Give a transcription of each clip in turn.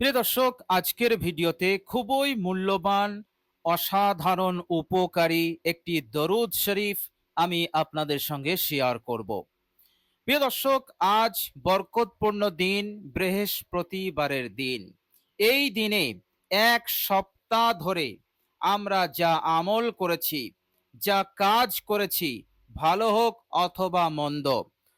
প্রিয় দর্শক, আজকের ভিডিওতে খুবই মূল্যবান, অসাধারণ, উপকারী একটি দরুদ শরীফ আমি আপনাদের সঙ্গে শেয়ার করব। প্রিয় দর্শক, আজ বরকতপূর্ণ দিন, বৃহস্পতিবারের দিন। এই দিনে এক সপ্তাহ ধরে আমরা যা আমল করেছি, যা কাজ করেছি, ভালো হোক অথবা মন্দ,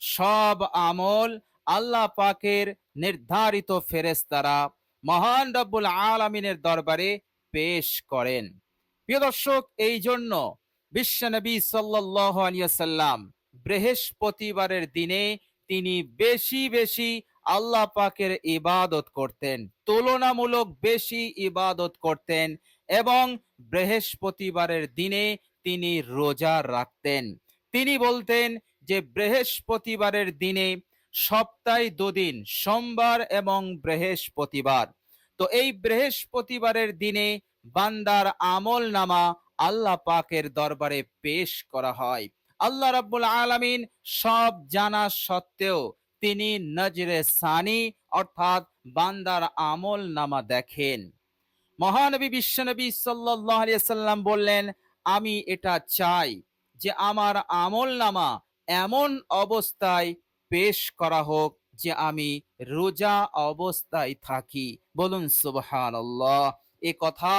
সব আমল আল্লাহ পাকের নির্ধারিত ফেরেস্তারা মহান রব্বুল আলমিনের দরবারে পেশ করেন। প্রিয় দর্শক এই জন্য বিশ্বনবী সাল্লাহ আলিয়াল্লাম বৃহস্পতিবারের দিনে তিনি বেশি বেশি আল্লাহ পাকের ইবাদত করতেন, তুলনামূলক বেশি ইবাদত করতেন এবং বৃহস্পতিবারের দিনে তিনি রোজা রাখতেন। তিনি বলতেন যে, বৃহস্পতিবারের দিনে সপ্তাহে দুদিন, সোমবার এবং বৃহস্পতিবার। তো এই বৃহস্পতিবারের দিনে বান্দার আমল নামা আল্লাহ পাকের দরবারে পেশ করা হয়। আল্লাহ রাব্বুল আলামিন সব জানা সত্ত্বেও তিনি নজরে সানি, অর্থাৎ বান্দার আমল নামা দেখেন। মহানবী বিশ্বনবী সাল্লাম বললেন, আমি এটা চাই যে আমার আমল নামা এমন অবস্থায় পেশ করা হোক যে আমি রোজা অবস্থায় থাকি। বলুন সুবহান এ কথা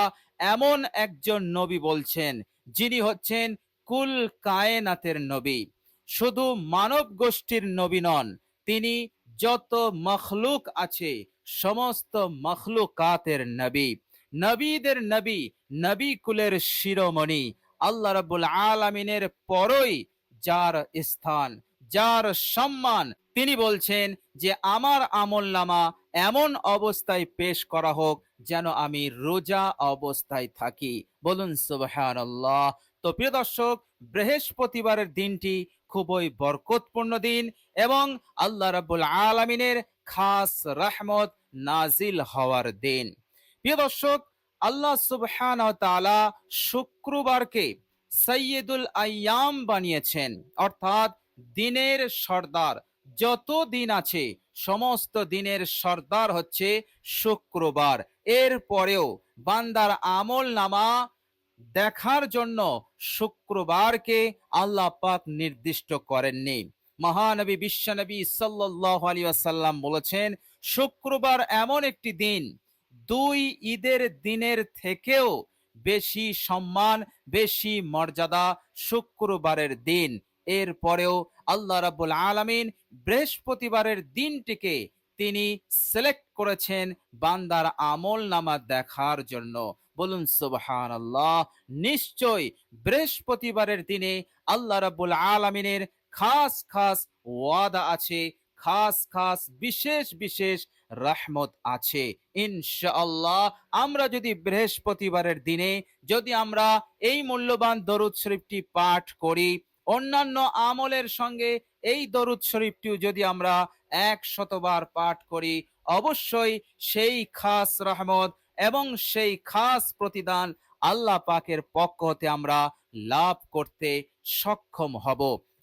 এমন একজন নবী বলছেন, যিনি হচ্ছেন কুল কায়নাতের নবী। শুধু মানব গোষ্ঠীর নবী নন, তিনি যত মখলুক আছে, সমস্ত মখলুকাতের নবী। নবীদের নবী নবী কুলের শিরোমণি, আল্লাহ রাব্বুল আলামিনের পরই যার স্থান। যার সম্মান তিনি বলছেন যে, আমার আমল নামা এমন অবস্থায় পেশ করা হোক যেন আমি রোজা অবস্থায় থাকি। বলুন সুবহান তো প্রিয় দর্শক, বৃহস্পতিবারের দিনটি খুবই বরকতপূর্ণ দিন এবং আল্লাহ রাব্বুল আলমিনের খাস রহমত নাজিল হওয়ার দিন। প্রিয় দর্শক, আল্লাহ সুবহান শুক্রবারকে সৈয়দুল আয়াম বানিয়েছেন। অর্থাৎ দিনের সর্দার। যত দিন আছে, সমস্ত দিনের সর্দার হচ্ছে শুক্রবার। এর পরেও বান্দার আমল নামা দেখার জন্য শুক্রবারকে আল্লাহ পাক নির্দিষ্ট করেননি। মহানবী বিশ্বনবী সাল্লাহ আলী বলেছেন, শুক্রবার এমন একটি দিন, দুই ঈদের দিনের থেকেও বেশি সম্মান, বেশি মর্যাদা শুক্রবারের দিন। এর পরেও আল্লাহ রাবুল আলমিন বৃহস্পতিবারের দিনটিকে তিনি সিলেক্ট করেছেন বান্দার আমল নামা দেখার জন্য। বলুন সুবহান আল্লাহ নিশ্চয় বৃহস্পতিবারের দিনে আল্লাহ রাবুল আলমিনের খাস খাস ওয়াদা আছে, খাস খাস বিশেষ বিশেষ রহমত আছে। ইনশাআল্লাহ, আমরা যদি বৃহস্পতিবারের দিনে যদি আমরা এই মূল্যবান দরুদ শরীফটি পাঠ করি অন্যান্য আমলের সঙ্গে এই দরুদ শরীফটিও যদি আমরা এক শতবার পাঠ করি, অবশ্যই সেই খাস রহমত এবং সেই খাস প্রতিদান আল্লাহ পাকের পক্ষ হতে আমরা লাভ করতে সক্ষম হব।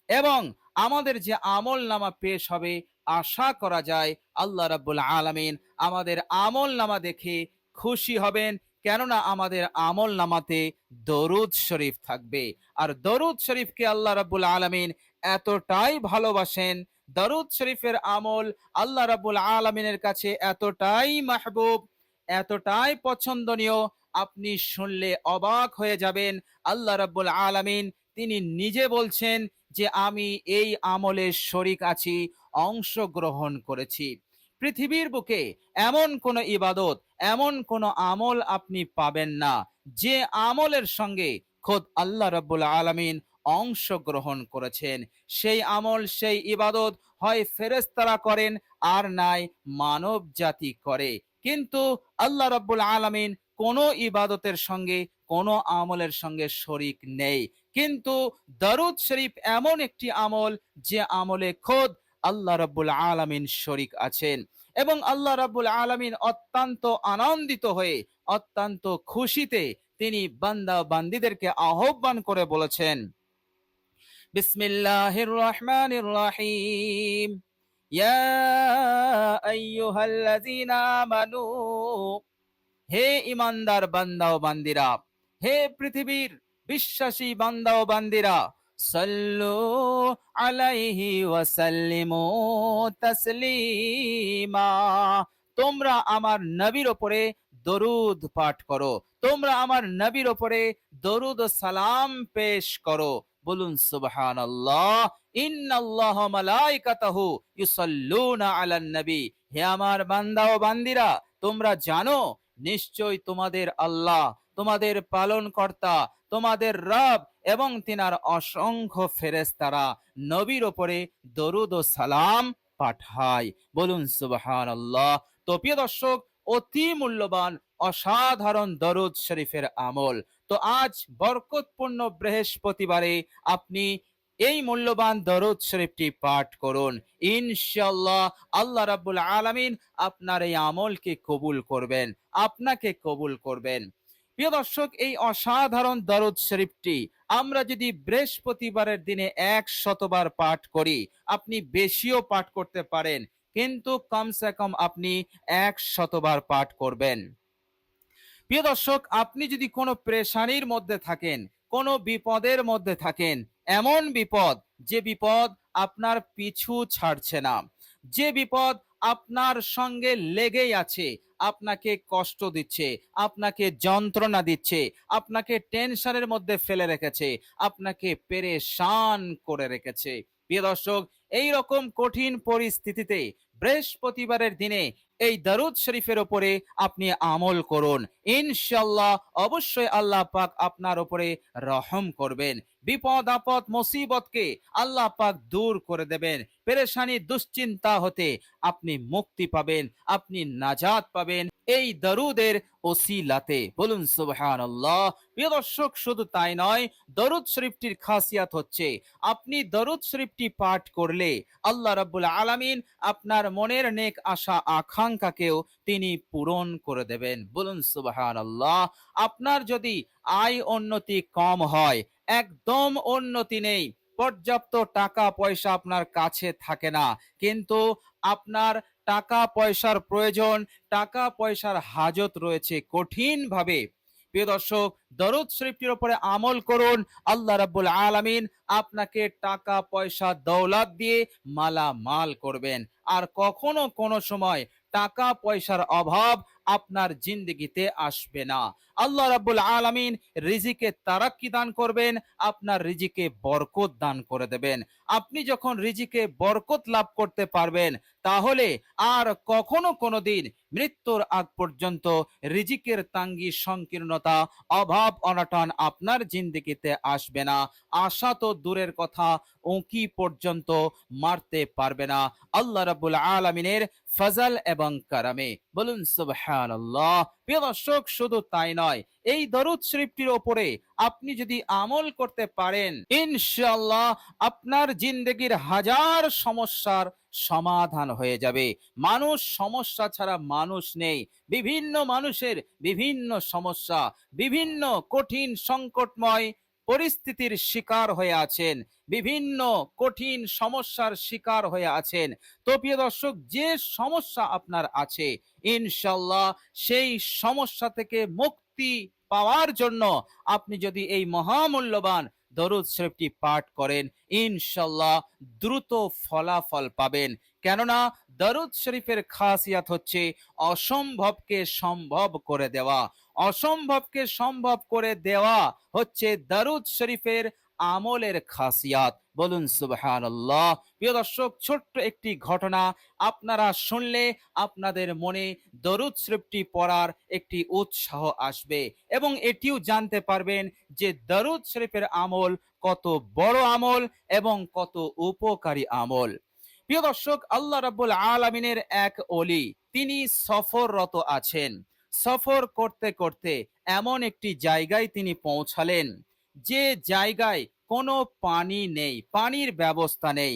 এবং আমাদের যে আমল নামা পেশ হবে, আশা করা যায় আল্লাহ রাব্বুল আলামিন আমাদের আমল নামা দেখে খুশি হবেন কেননা আমাদের আমল নামাতে দরুদ শরীফ থাকবে। আর দরুদ শরীফকে আল্লাহ রাব্বুল আলামিন এতটাই ভালোবাসেন, দরুদ শরীফের আমল আল্লাহ রাব্বুল আলামিনের কাছে এতটাই মাহবুব, এতটাই পছন্দনীয়, আপনি শুনলে অবাক হয়ে যাবেন। আল্লাহ রাব্বুল আলামিন তিনি নিজে বলছেন যে, আমি এই আমলের শরিক আছি, অংশগ্রহণ করেছি। পৃথিবীর বুকে এমন কোন ইবাদত, এমন কোন আমল আপনি পাবেন না। যে আমলের সঙ্গে খোদ আল্লাহ রব্বুল আলমিন অংশগ্রহণ করেছেন। সেই আমল, সেই ইবাদত হয় ফেরেস্তারা করেন আর নাই মানব জাতি করে। কিন্তু আল্লাহ রব্বুল আলমিন কোনো ইবাদতের সঙ্গে, কোনো আমলের সঙ্গে শরিক নেই। কিন্তু দারুদ শরীফ এমন একটি আমল যে আমলে খোদ আল্লাহ রব্বুল আলমিন শরিক আছেন এবং আল্লাহ রাব্বুল আলমিন অত্যন্ত আনন্দিত হয়ে, অত্যন্ত খুশিতে তিনি বান্দা বান্দিদেরকে আহ্বান করে বলেছেন। বিসমিল্লাহির রহমানির রহিম। ইয়া আইয়ুহাল্লাযীনা আমানু। হে ইমানদার বান্দা ও বান্দিরা, হে পৃথিবীর বিশ্বাসী বান্দা ও বান্দিরা সাল্লু আলাইহি ওয়াসাল্লিমু তাসলিমা। তোমরা আমার নবীর ওপরে দরুদ পাঠ করো। তোমরা আমার নবীর ওপরে দরুদ ও সালাম পেশ করো। বলুন, সুবহানাল্লাহ, ইন্নাল্লাহ মালাইকাতাহু ইউসাল্লুনা আলান নবী। হে আমার বান্দা ও বান্দিরা, তোমরা জানো, নিশ্চয় তোমাদের আল্লাহ, তোমাদের পালন কর্তা তোমাদের রব এবং তিনার অসংখ্য ফেরেশতারা নবীর ওপরে দরুদ ও সালাম পাঠায়। বলুন সুবহান আল্লাহ তো প্রিয় দর্শক, অতি মূল্যবান, অসাধারণ দরুদ শরীফের আমল। তো আজ বরকতপূর্ণ বৃহস্পতিবারে আপনি এই মূল্যবান দরুদ শরীফটি পাঠ করুন। ইনশাআল্লাহ আল্লাহ রাব্বুল আলামিন আপনার এই আমলকে কবুল করবেন, আপনাকে কবুল করবেন। প্রিয় দর্শক, এই অসাধারণ দরুদ শরীফটি আমরা যদি বৃহস্পতিবারের দিনে এক শতবার পাঠ করি, আপনি বেশিও পাঠ করতে পারেন। কিন্তু কমসে কম আপনি এক শতবার পাঠ করবেন। প্রিয় দর্শক, আপনি যদি কোনো প্রেশানির মধ্যে থাকেন, কোনো বিপদের মধ্যে থাকেন, এমন বিপদ, যে বিপদ আপনার পিছু ছাড়ছে না, যে বিপদ আপনার সঙ্গে লেগেই আছে আপনাকে কষ্ট দিচ্ছে, আপনাকে যন্ত্রণা দিচ্ছে, আপনাকে টেনশনের মধ্যে ফেলে রেখেছে, আপনাকে পেরেশান করে রেখেছে। প্রিয় দর্শক এই রকম কঠিন পরিস্থিতিতে বৃহস্পতিবারের দিনে এই দারুদ শরীফের উপরে আপনি আমল করুন। ইনশাল্লাহ অবশ্যই আল্লাহ পাক আপনার উপরে রহম করবেন। বিপদ আপদ, মুসিবতকে আল্লাহ পাক দূর করে দেবেন। পেরেশানি, দুশ্চিন্তা হতে আপনি মুক্তি পাবেন, আপনি নাজাত পাবেন এই দরুদের ওসিলাতে। বলুন, সুবহানাল্লাহ। প্রিয় দর্শক, শুধু তাই নয়, দরুদ শরীফটির খাসিয়াত হচ্ছে, আপনি দরুদ শরীফটি পাঠ করলে আল্লাহ রাব্বুল আলামিন আপনার মনের নেক আশা, আকাঙ্ক্ষাকেও তিনি পূরণ করে দেবেন। বলুন, সুবহানাল্লাহ। আপনার যদি আয় উন্নতি কম হয়, একদম উন্নতি নেই পর্যাপ্ত টাকা পয়সা আপনার কাছে থাকে না। কিন্তু আপনার টাকা পয়সার প্রয়োজন, টাকা পয়সার হাজত রয়েছে কঠিন ভাবে প্রিয় দর্শক, দরুদ শরীফটির উপরে আমল করুন, আল্লাহ রাব্বুল আলামিন আপনাকে টাকা পয়সা দৌলত দিয়ে মালা মাল করবেন। আর কখনো কোনো সময় টাকা পয়সার অভাব আপনার জিন্দগিতে আসবে না। আল্লাহ রাব্বুল আলামিন রিজিকে তারাক্কি দান করবেন, আপনার রিজিকে বরকত দান করে দেবেন। আপনি যখন রিজিকে বরকত লাভ করতে পারবেন, তাহলে আর কখনো কোনোদিন মৃত্যুর আগ পর্যন্ত রিজিকের তাঙ্গি সংকীর্ণতা, অভাব, অনটন আপনার জিন্দগিতে আসবে না। আশা তো দূরের কথা, উঁকি পর্যন্ত মারতে পারবে না। আল্লাহ রাব্বুল আলামিনের ফজল এবং কারামে বলুন, সুবহানাল্লাহ। প্রিয় দর্শক, শুধু তাই নয়, এই দরুদ শরীফটির ওপরে আপনি যদি আমল করতে পারেন ইনশাল্লাহ আপনার জিন্দগির হাজার সমস্যার সমাধান হয়ে যাবে। মানুষ সমস্যা ছাড়া মানুষ নেই। বিভিন্ন মানুষের বিভিন্ন সমস্যা, বিভিন্ন কঠিন সংকটময় পরিস্থিতির শিকার হয়ে আছেন, বিভিন্ন কঠিন সমস্যার শিকার হয়ে আছেন। তো প্রিয় দর্শক, যে সমস্যা আপনার আছে ইনশাল্লাহ সেই সমস্যা থেকে মুক্তি পাওয়ার জন্য আপনি যদি এই মহামূল্যবান দরুদ শরীফটি পাঠ করেন ইনশাল্লাহ দ্রুত ফলাফল পাবেন। কেননা দরুদ শরীফের খাসিয়াত হচ্ছে অসম্ভবকে সম্ভব করে দেওয়া। অসম্ভবকে সম্ভব করে দেওয়া হচ্ছে দারুদ শরীফের আমলের খাসিয়াত। বলুন, সুবহানাল্লাহ। প্রিয় দর্শক, ছোট্ট একটি ঘটনা আপনারা শুনলে আপনাদের মনে দরুদ শরীফটি পড়ার একটি উৎসাহ আসবে এবং এটিও জানতে পারবেন যে দরুদ শরীফের আমল কত বড় আমল এবং কত উপকারী আমল। প্রিয় দর্শক, আল্লাহ রাব্বুল আলামিনের এক অলি তিনি সফররত আছেন। সফর করতে করতে এমন একটি জায়গায় তিনি পৌঁছালেন, যে জায়গায় কোনো পানি নেই, পানির ব্যবস্থা নেই,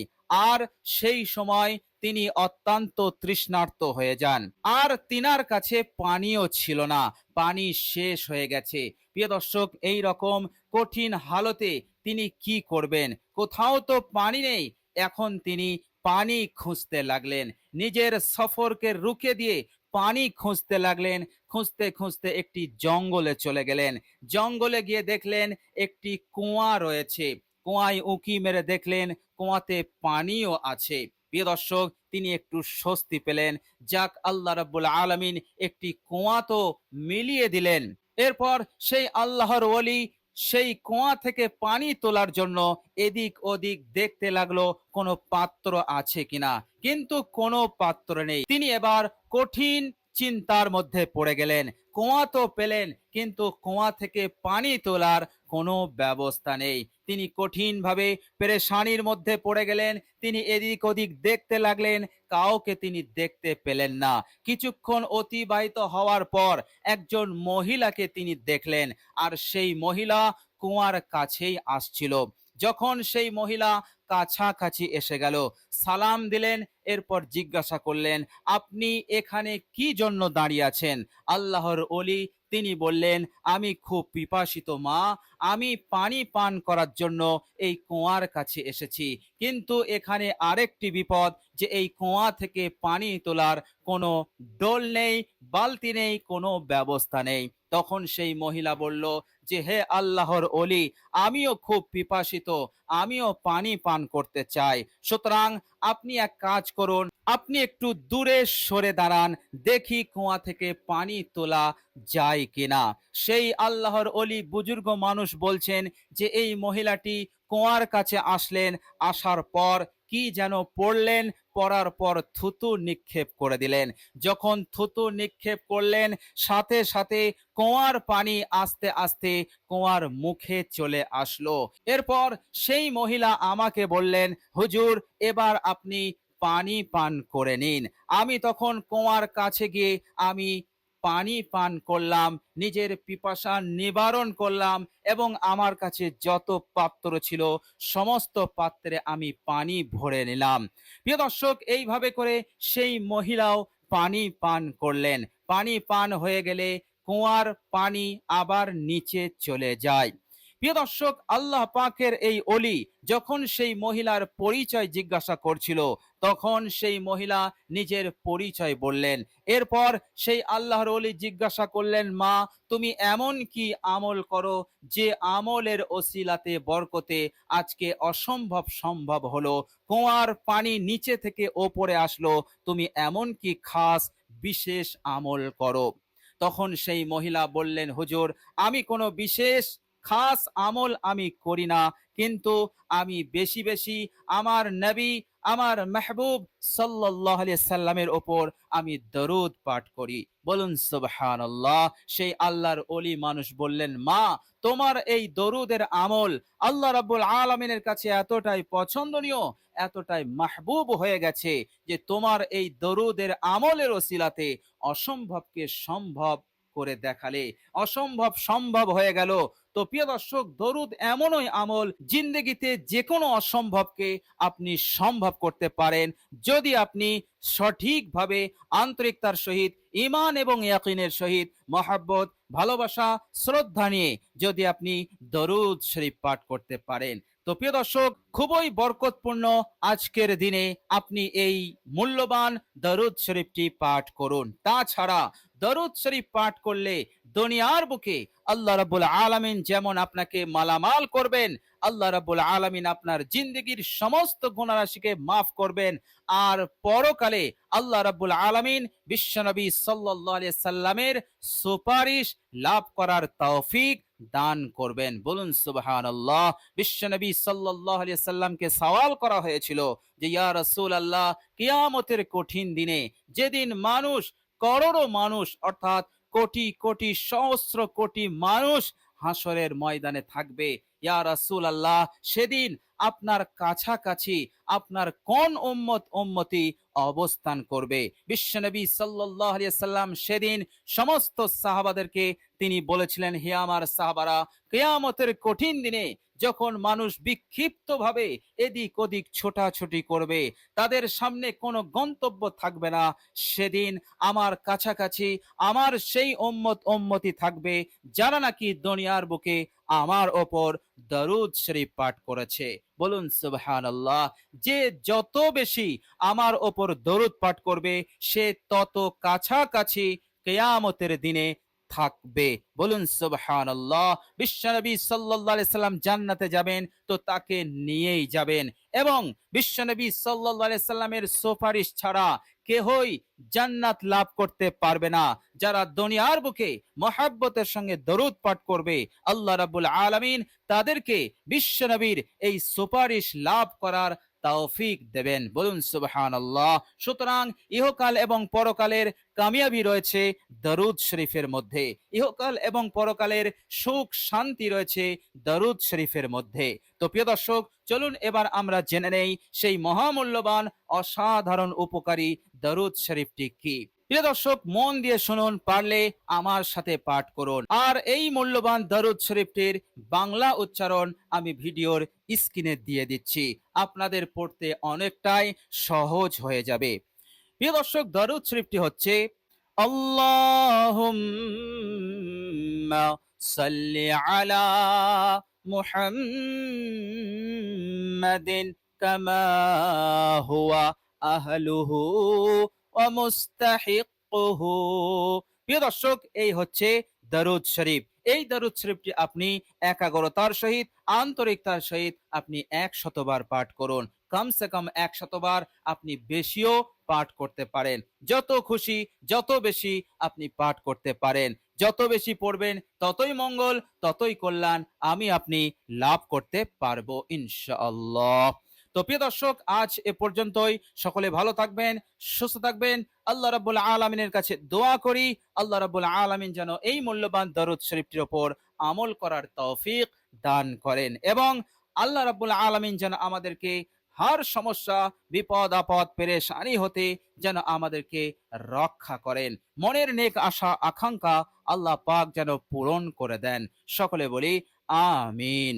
আর সেই সময় তিনি অত্যন্ত তৃষ্ণার্ত হয়ে যান। আর তিনার কাছে পানিও ছিল না, পানি শেষ হয়ে গেছে। প্রিয় দর্শক, এই রকম কঠিন হালতে তিনি কি করবেন? কোথাও তো পানি নেই, এখন তিনি পানি খুঁজতে লাগলেন। নিজের সফরকে রুখে দিয়ে পানি খুঁজতে লাগলেন, খুঁজতে খুঁজতে একটি জঙ্গলে চলে গেলেন। জঙ্গলে গিয়ে দেখলেন একটি কুয়া রয়েছে। কুয়ায় উঁকি মেরে দেখলেন কুয়াতে পানিও আছে। প্রিয় দর্শক, তিনি একটু স্বস্তি পেলেন। যাক, আল্লাহ রাব্বুল আলামিন একটি কুয়া তো মিলিয়ে দিলেন। এরপর সেই আল্লাহর ওলি সেই কুয়া থেকে পানি তোলার জন্য এদিক ওদিক দেখতে লাগল, কোনো পাত্র আছে কিনা। কিন্তু কোনো পাত্র নেই। তিনি এবার কঠিন চিন্তার মধ্যে পড়ে গেলেন। কুয়া তো পেলেন, কিন্তু কুয়া থেকে পানি তোলার কোনো ব্যবস্থা নেই। তিনি কঠিনভাবে পেরেশানির মধ্যে পড়ে গেলেন। তিনি এদিক ওদিক দেখতে লাগলেন, কাউকে তিনি দেখতে পেলেন না। কিছুক্ষণ অতিবাহিত হওয়ার পর একজন মহিলাকে তিনি দেখলেন, আর সেই মহিলা কুয়ার কাছেই আসছিল। যখন সেই মহিলা কাছাকাছি এসে গেল। সালাম দিলেন, এরপর জিজ্ঞাসা করলেন, আপনি এখানে কি জন্য দাঁড়িয়ে আছেন? আল্লাহর অলি তিনি বললেন, আমি খুব পিপাসিত মা। আমি পানি পান করার জন্য এই কুয়ার কাছে এসেছি। কিন্তু এখানে আরেকটি বিপদ, যে এই কুয়া থেকে পানি তোলার কোনো ডোল নেই, বালতি নেই, কোনো ব্যবস্থা নেই। তখন সেই মহিলা বলল যে হে আল্লাহর অলি আমিও খুব পিপাসিত, আমিও পানি পান করতে চাই। সুতরাং আপনি এক কাজ করুন, আপনি একটু দূরে সরে দাঁড়ান, দেখি কুয়া থেকে পানি তোলা যায় কিনা। সেই আল্লাহর অলি বুজুর্গ মানুষ বলছেন যে, এই মহিলাটি কুয়ার কাছে আসলেন, আসার পর কি যেন পড়লেন পড়ার পর থুতু নিক্ষেপ করে দিলেন। যখন থুতু নিক্ষেপ করলেন, সাথে সাথে কোয়ার পানি আস্তে আস্তে কোয়ার মুখে চলে আসলো। এরপর সেই মহিলা আমাকে বললেন, হুজুর, এবার আপনি পানি পান করে নিন। আমি তখন কোয়ার কাছে গিয়ে আমি পানি পান করলাম, নিজের পিপাসা নিবারণ করলাম এবং আমার কাছে যত পাত্র ছিল, সমস্ত পাত্রে আমি পানি ভরে নিলাম। প্রিয় দর্শক, এইভাবে করে সেই মহিলাও পানি পান করলেন। পানি পান হয়ে গেলে কুয়ার পানি আবার নিচে চলে যায়। প্রিয় দর্শক, আল্লাহ পাকের এই অলি যখন সেই মহিলার পরিচয় জিজ্ঞাসা করছিল, তখন সেই মহিলা নিজের পরিচয় বললেন। এরপর সেই আল্লাহর অলি জিজ্ঞাসা করলেন, মা, তুমি এমন কি আমল করো যে আমলের ওসিলাতে বরকতে আজকে অসম্ভব সম্ভব হলো? কুয়ার পানি নিচে থেকে ওপরে আসলো, তুমি এমন কি খাস, বিশেষ আমল করো? তখন সেই মহিলা বললেন, হুজুর, আমি কোনো বিশেষ খাস আমল আমি করি না। কিন্তু আমি বেশি বেশি আমার নবী, আমার মেহবুব সাল্লাহ সাল্লামের ওপর আমি দরুদ পাঠ করি। বলুন সুবহান সেই আল্লাহর অলি মানুষ বললেন, মা, তোমার এই দরুদের আমল আল্লাহ রাব্বুল আলমিনের কাছে এতটাই পছন্দনীয়, এতটাই মাহবুব হয়ে গেছে যে তোমার এই দরুদের আমলের ওসিলাতে অসম্ভবকে সম্ভব করে দেখালে। অসম্ভব সম্ভব হয়ে গেল। তো প্রিয় দর্শক, দরুদ এমনই আমল জিন্দগিতে যে কোনো অসম্ভবকে আপনি সম্ভব করতে পারেন। যদি আপনি সঠিকভাবে আন্তরিকতার সহিত ইমান এবং ইয়াকিনের সহিত, মহাব্বত, ভালোবাসা, শ্রদ্ধা নিয়ে যদি আপনি দরুদ শরীফ পাঠ করতে পারেন তো প্রিয় দর্শক, খুবই বরকতপূর্ণ আজকের দিনে আপনি এই মূল্যবান দরুদ শরীফটি পাঠ করুন। তাছাড়া দরুদ শরীফ পাঠ করলে দুনিয়ার বুকে আল্লাহ রাব্বুল আলামিন যেমন আপনাকে মালামাল করবেন আল্লাহ রাব্বুল আলামিন আপনার জিন্দগির সমস্ত গুণারাশিকে মাফ করবেন। আর পরকালে আল্লাহ রাব্বুল আলামিন বিশ্বনবী আলাইহি সাল্লামের সুপারিশ লাভ করার তৌফিক দান করবেন। বলুন, সুবহানাল্লাহ। বিশ্বনবী সাল্লাল্লাহু আলাইহি সাল্লামকে সওয়াল করা হয়েছিল যে, ইয়া রসুল রাসূলুল্লাহ, কিয়ামতের কঠিন দিনে যেদিন মানুষ, করোড়ো মানুষ, অর্থাৎ কোটি কোটি সহস্র কোটি মানুষ হাসরের ময়দানে থাকবে ইয়া রাসুল আল্লাহ সেদিন আপনার কাছাকাছি আপনার কোন উম্মত উম্মতি অবস্থান করবে? বিশ্বনবী সাল্লাল্লাহু সাল্লাম সেদিন সমস্ত সাহাবাদেরকে তিনি বলেছিলেন, হে আমার সাহাবারা, কেয়ামতের কঠিন দিনে যখন মানুষ বিক্ষিপ্তভাবে এদিক ওদিক ছোটাছুটি করবে, তাদের সামনে কোনো গন্তব্য থাকবে না। সেদিন আমার কাছাকাছি আমার সেই ওম্মত ওম্মতি থাকবে, যারা নাকি দুনিয়ার বুকে আমার ওপর দরুদ শরীফ পাঠ করেছে। বলুন, সুবহানাল্লাহ, যে যত বেশি আমার ওপর দরুদ পাঠ করবে, সে তত কাছাকাছি কেয়ামতের দিনে থাকবে। বলুন, সুবহানাল্লাহ বিশ্বনবী সাল্লাল্লাহু আলাইহি সাল্লাম জান্নাতে যাবেন, তো তাকে নিয়েই যাবেন। এবং বিশ্বনবী আলাইহি সাল্লামের সুপারিশ ছাড়া কেহই জান্নাত লাভ করতে পারবে না। যারা দুনিয়ার বুকে মহাব্বতের সঙ্গে দরুদ পাঠ করবে, আল্লাহ রাব্বুল আলামিন তাদেরকে বিশ্বনবীর এই সুপারিশ লাভ করার তৌফিক দেবেন। বলুন সুবহান আল্লাহ সুতরাং ইহকাল এবং পরকালের কামিয়াবি রয়েছে দরুদ শরীফের মধ্যে। ইহকাল এবং পরকালের সুখ শান্তি রয়েছে দরুদ শরীফের মধ্যে। তো প্রিয় দর্শক, চলুন এবার আমরা জেনে নেই সেই মহামূল্যবান, অসাধারণ উপকারী দরুদ শরীফটি কি। প্রিয় দর্শক, মন দিয়ে শুনুন, পারলে আমার সাথে পাঠ করুন। আর এই মূল্যবান দরুদ শরীফটির বাংলা উচ্চারণ আমি ভিডিওর স্ক্রিনে দিয়ে দিচ্ছি। আপনাদের পড়তে অনেকটাই সহজ হয়ে যাবে। প্রিয় দর্শক, দরুদ শরীফটি হচ্ছে, আল্লাহুম্মা সাল্লি আলা মুহাম্মাদিন কামা হুয়া আহলুহু ওয়া মুস্তাহিকুহু প্রিয় দর্শক, এই হচ্ছে দরুদ শরীফ। এই দরুদ শরীফটি আপনি একাগ্রতার সহিত, আন্তরিকতার সহিত আপনি এক শতবার পাঠ করুন। কমসে কম এক শতবার আপনি বেশিও পাঠ করতে পারেন। যত খুশি, যত বেশি আপনি পাঠ করতে পারেন। যত বেশি পড়বেন, ততই মঙ্গল, ততই কল্যাণ আমি আপনি লাভ করতে পারব ইনশাআল্লাহ। তো প্রিয় দর্শক, আজ এ পর্যন্তই। সকলে ভালো থাকবেন, সুস্থ থাকবেন। আল্লাহ রাব্বুল আলামিনের কাছে দোয়া করি। আল্লাহ রাব্বুল আলামিন যেন এই মূল্যবান দরুদ শরীফটির ওপর আমল করার তৌফিক দান করেন এবং আল্লাহ রাব্বুল আলামিন যেন আমাদেরকে হার সমস্যা, বিপদ, আপদ, পেরেশানি হতে যেন আমাদেরকে রক্ষা করেন। মনের নেক আশা, আকাঙ্ক্ষা আল্লাহ পাক যেন পূরণ করে দেন। সকলে বলি, আমিন।